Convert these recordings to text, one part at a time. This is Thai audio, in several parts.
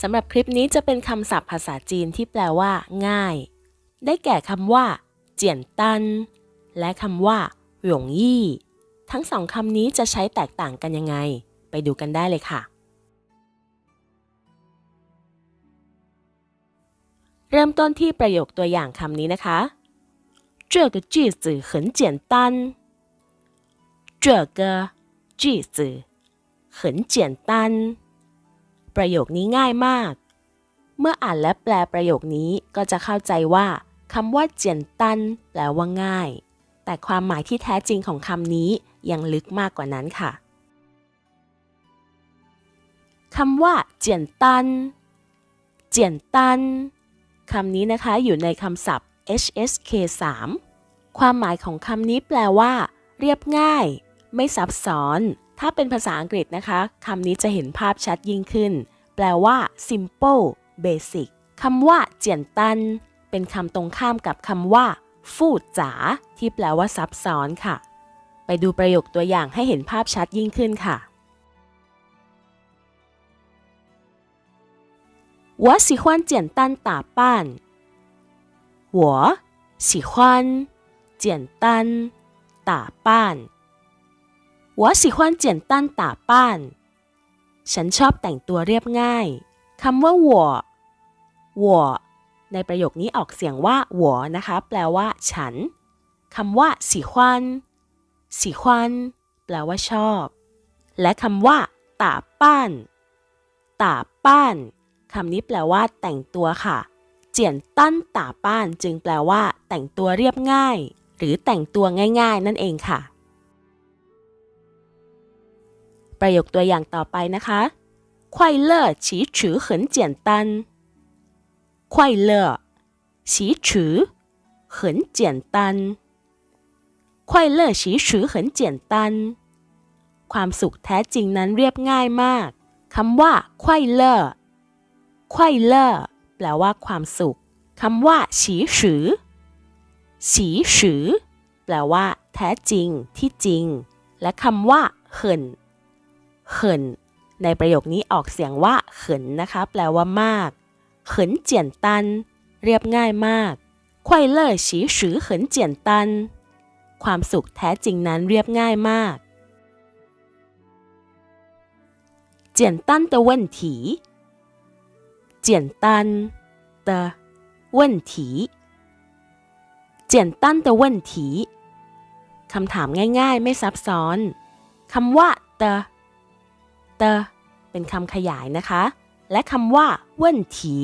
สำหรับคลิปนี้จะเป็นคำศัพท์ภาษาจีนที่แปลว่า ง่าย ได้แก่คำว่า เจียนตัน และคำว่า หยงยี่ ทั้งสองคำนี้จะใช้แตกต่างกันยังไง ไปดูกันได้เลยค่ะ เริ่มต้นที่ประโยคตัวอย่างคำนี้นะคะ这个句子很简单这个句子很简单 ประโยคนี้ง่ายมาก เมื่ออ่านและแปลประโยคนี้ก็จะเข้าใจว่าคำว่าเจียนตันแปลว่าง่าย แต่ความหมายที่แท้จริงของคำนี้ยังลึกมากกว่านั้นค่ะคำว่าเจียนตัน เจียนตันคำนี้นะคะอยู่ในคำศัพท์ HSK 3ความหมายของคำนี้แปลว่า เรียบง่าย ไม่ซับซ้อน ถ้าเป็นภาษาอังกฤษนะคะคำนี้จะเห็นภาพชัดยิ่งขึ้น แปลว่า simple basic คำว่าเจียนตัน เป็นคำตรงข้ามกับคำว่า ฟูดจ๋าที่แปลว่าซับซ้อนค่ะ ไปดูประโยคตัวอย่างให้เห็นภาพชัดยิ่งขึ้นค่ะ我喜欢简单打扮。我喜欢简单打扮。 我喜欢简单打扮。ฉันชอบแต่งตัวเรียบง่ายคำว่า我我ในประโยคนี้ออกเสียงว่า我นะคะ แปลว่า ฉันคำว่า喜欢喜欢แปลว่าชอบ และคำว่า打扮打扮คำนี้แปลว่า แต่งตัวค่ะ เจียนตั้นตาป้าน จึงแปลว่า แต่งตัวเรียบง่าย หรือแต่งตัวง่าย ๆ นั่นเองค่ะ ประโยคตัวอย่างต่อไปนะคะ快乐其实很简单快乐其实很简单快乐其实很简单ความสุขแท้จริงนั้นเรียบง่ายมากคำว่า快乐ควายเลอแปลว่าความสุข คำว่าฉีสือฉีสือแปลว่า แท้จริง ที่จริง และคำว่าเขิน เขินในประโยคนี้ออกเสียงว่าเขินนะคะ แปลว่ามากเขินเจียนตัน เรียบง่ายมากควายเลอฉีสือเขินเจียนตัน ความสุขแท้จริงนั้นเรียบง่ายมาก简单的问题简单的问题简单的问题คำถามง่ายๆ ไม่ซับซ้อน คำว่า เป็นคำขยายนะคะ และคำว่าเว่นถี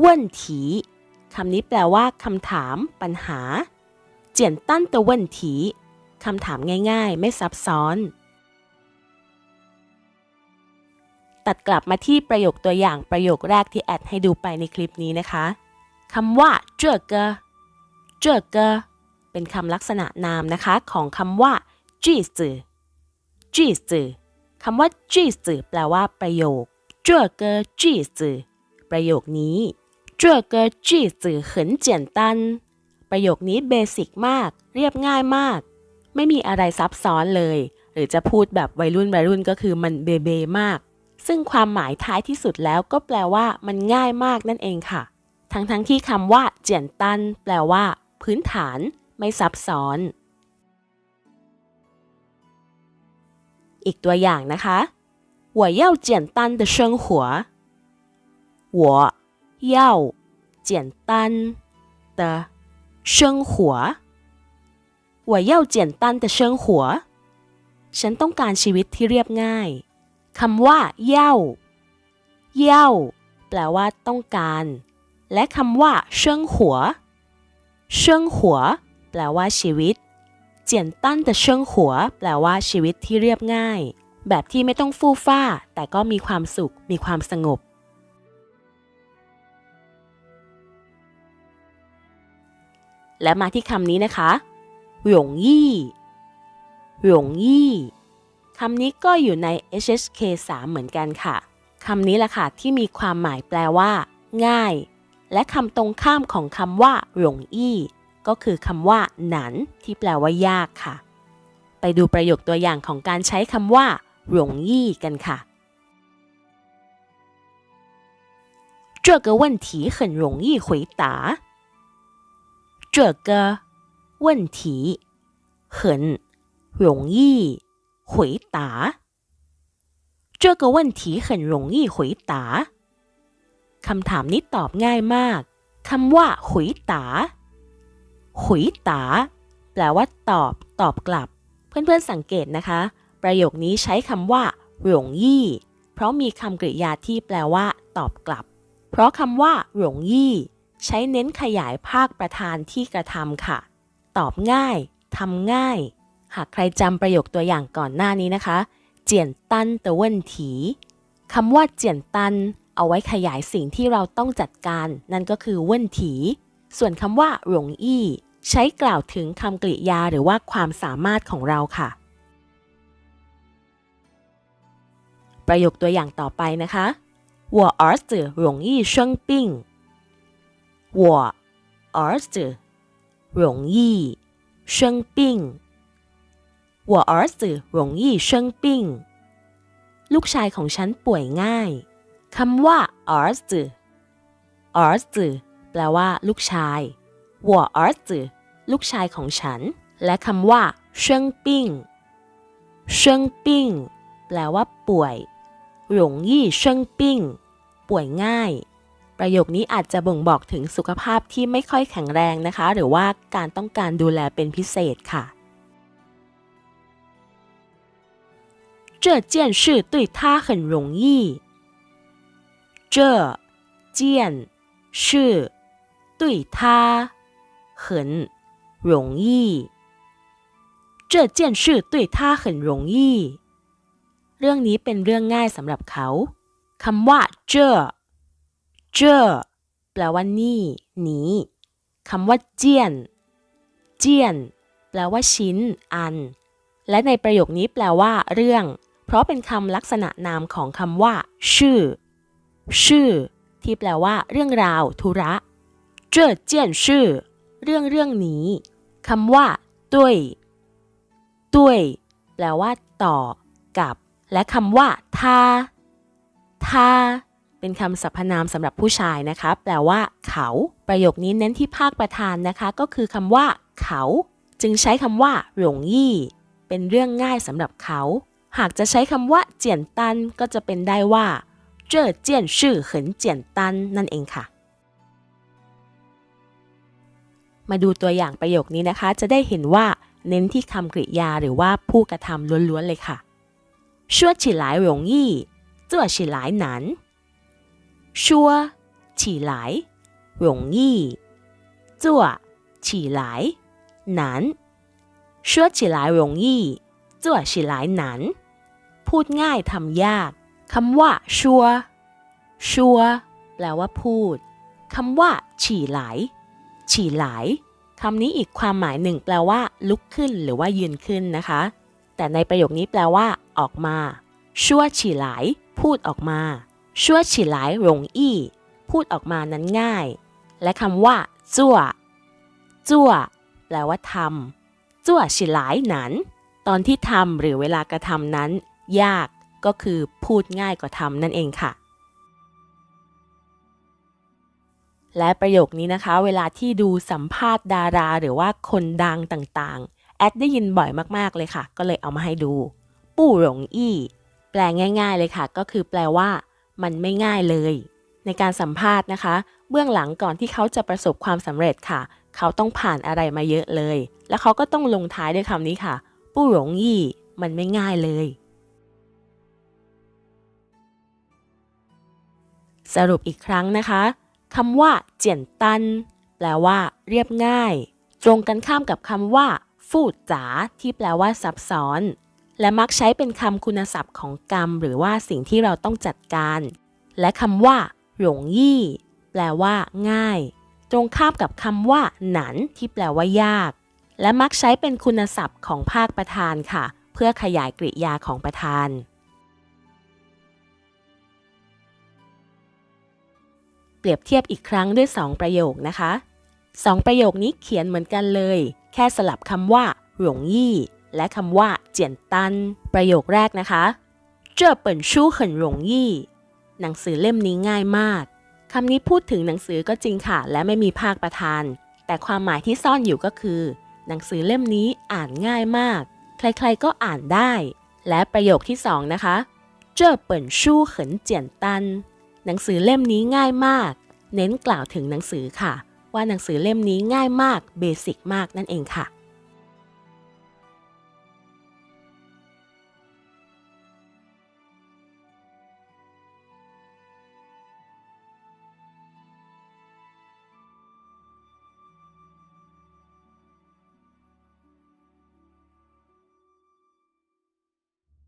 เว่นถีคำนี้แปลว่าคำถาม ปัญหา เจียนตั้นตัวเว่นถีคำถามง่ายๆ ไม่ซับซ้อน ตัดกลับมาที่ประโยคตัวอย่างประโยคแรกที่แอดให้ดูไปในคลิปนี้นะคะคำว่าเจือเกอเจือเกอเป็นคำลักษณะนามนะคะ ของคำว่าจีสจือจีสจือ ำว่าจีสือแปลว่าประโยคเจ้อเกจีสือประโยคนี้เจ้อเกจีสือ很简单ประโยคนี้เบสิกมาก เรียบง่ายมาก ไม่มีอะไรซับซ้อนเลย หรือจะพูดแบบวัยรุ่นวัยรุ่นก็คือมันเบเบมากซึ่งความหมายท้ายที่สุดแล้วก็แปลว่ามันง่ายมากนั่นเองค่ะ ทั้งทั้งที่คำว่าเจียนตันแปลว่า พื้นฐานไม่ซับซ้อน อีกตัวอย่างนะคะ我要简单的生活我要简单的生活我要简单的生活ฉันต้องการชีวิตที่เรียบง่ายคำว่าเย่าเย่าแปลว่าต้องการ และคำว่าเชิงหัวเชิงหัวแปลว่าชีวิต เจียนตั้นแต่เชิงหัว แปลว่าชีวิตที่เรียบง่าย แบบที่ไม่ต้องฟู่ฟ้า แต่ก็มีความสุข มีความสงบ และมาที่คำนี้นะคะหยงยี่หยงยี่คำนี้ก็อยู่ใน HSK 3 เหมือนกันค่ะคำนี้แหละค่ะที่มีความหมายแปลว่า ง่าย และคำตรงข้ามของคำว่าหลงอี้ ก็คือคำว่า หนัน ที่แปลว่า ยากค่ะ ไปดูประโยคตัวอย่างของการใช้คำว่าหลงยี่กันค่ะ 这个问题很容易回答。这个问题很容易回答。这个问题很容易回答คำถามนี้ตอบง่ายมากคำว่า回答 回答แปลว่าตอบ ตอบกลับ เพื่อนๆสังเกตนะคะ ประโยคนี้ใช้คำว่าหลงยี่ เพราะมีคำกริยาที่แปลว่า ตอบกลับ เพราะคำว่าหลงยี่ ใช้เน้นขยายภาคประธานที่กระทำค่ะ ตอบง่ายทำง่าย หากใครจำประโยคตัวอย่างก่อนหน้านี้นะคะ เจียนตันตเวนถีคำว่าเจียนตัน เอาไว้ขยายสิ่งที่เราต้องจัดการ นั่นก็คือเว้นถี ส่วนคำว่าหลงอี้ ใช้กล่าวถึงคำกริยาหรือว่าความสามารถของเราค่ะ ประโยคตัวอย่างต่อไปนะคะ我儿子容易生病我儿子容易生病我儿子容易生病ลูกชายของฉันป่วยง่ายคำว่า儿子儿子แปลว่า ลูกชาย我儿子 ลูกชายของฉัน และคำว่า生病生病แปลว่า ป่วย容易生病ป่วยง่าย ประโยคนี้อาจจะบ่งบอกถึงสุขภาพที่ไม่ค่อยแข็งแรงนะคะ หรือว่าการต้องการดูแลเป็นพิเศษค่ะ这件事对他很容易。这件事对他很 容易。这件事对他很容易。เรื่องนี้เป็นเรื่องง่ายสำหรับเขาคำว่าเจ้อเจ้อแปลว่านี่นี้คำว่าเจียน เจียน แปลว่าชิ้น อัน และในประโยคนี้แปลว่า เรื่องเพราะเป็นคำลักษณะนามของคำว่า ชื่อ ชื่อ ที่แปลว่า เรื่องราว ธุระ这件事เ เรื่องเรื่องนี้คำว่าด้วยด้วยแปลว่า ต่อ กับ และคำว่าทาทาเป็นคำสรรพนามสำหรับผู้ชายนะคะ แปลว่า เขา ประโยคนี้เน้นที่ภาคประธานนะคะ ก็คือคำว่า เขา จึงใช้คำว่าหลงยี่ เป็นเรื่องง่ายสำหรับเขา หากจะใช้คำว่า เจียนตัน ก็จะเป็นได้ว่าเจอเจียนชื่อเหินเจียนตันนั่นเองค่ะ มาดูตัวอย่างประโยคนี้นะคะ จะได้เห็นว่าเน้นที่คำกริยาหรือว่าผู้กระทำล้วนๆเลยค่ะชัวฉีหลายหยงยี่จั่วฉีหลายหนันชัวฉีหลายหยงยี่จั่วฉีหลายหนันชัวฉีหลายหยงยี่จั่วฉีหลายหนันพูดง่ายทำยากคำว่าชัวชัวแปลว่าพูดคำว่าฉี่หลาย ฉี่ไหลคำนี้อีกความหมายหนึ่งแปลว่า ลุกขึ้นหรือว่ายืนขึ้นนะคะ แต่ในประโยคนี้แปลว่า ออกมา ชั่วฉี่ไหลพูดออกมา ชั่วฉี่ไหลหลงอี้ พูดออกมานั้นง่าย และคำว่าจั่วจั่วแปลว่าทำจั่วฉี่ไหลนั้น ตอนที่ทำหรือเวลากระทำนั้น ยากก็คือพูดง่ายกว่าทำนั่นเองค่ะ และประโยคนี้นะคะ เวลาที่ดูสัมภาษณ์ดารา หรือว่าคนดังต่างๆ แอดได้ยินบ่อยมากๆเลยค่ะ ก็เลยเอามาให้ดู ปู่หลงอี้ แปลง่าย ๆเลยค่ะ ก็คือแปลว่า มันไม่ง่ายเลย ในการสัมภาษณ์นะคะ เบื้องหลังก่อนที่เขาจะประสบความสำเร็จค่ะ เขาต้องผ่านอะไรมาเยอะเลย แล้วเขาก็ต้องลงท้ายด้วยคำนี้ค่ะ ปู่หลงอี้ มันไม่ง่ายเลยสรุปอีกครั้งนะคะ คำว่าเจียนตัน แปลว่า เรียบง่าย ตรงกันข้ามกับคำว่าฟูดจ๋าที่แปลว่าซับซ้อน และมักใช้เป็นคำคุณศัพท์ของกรรม หรือว่าสิ่งที่เราต้องจัดการ และคำว่าหลงยี่ แปลว่า ง่าย ตรงข้ามกับคำว่า หนัน ที่แปลว่ายาก และมักใช้เป็นคุณศัพท์ของภาคประธานค่ะ เพื่อขยายกริยาของประธาน เปรียบเทียบอีกครั้งด้วย 2 ประโยคนะคะสองประโยคนี้เขียนเหมือนกันเลย แค่สลับคำว่าหลงยี่ และคำว่าเจียนตัน ประโยคแรกนะคะ这本书很容易หนังสือเล่มนี้ง่ายมาก คำนี้พูดถึงหนังสือก็จริงค่ะ และไม่มีภาคประธาน แต่ความหมายที่ซ่อนอยู่ก็คือ หนังสือเล่มนี้อ่านง่ายมาก ใครๆก็อ่านได้ และประโยคที่สองนะคะ这本书很简单 หนังสือเล่มนี้ง่ายมาก เน้นกล่าวถึงหนังสือค่ะ ว่าหนังสือเล่มนี้ง่ายมากเบสิกมากนั่นเองค่ะ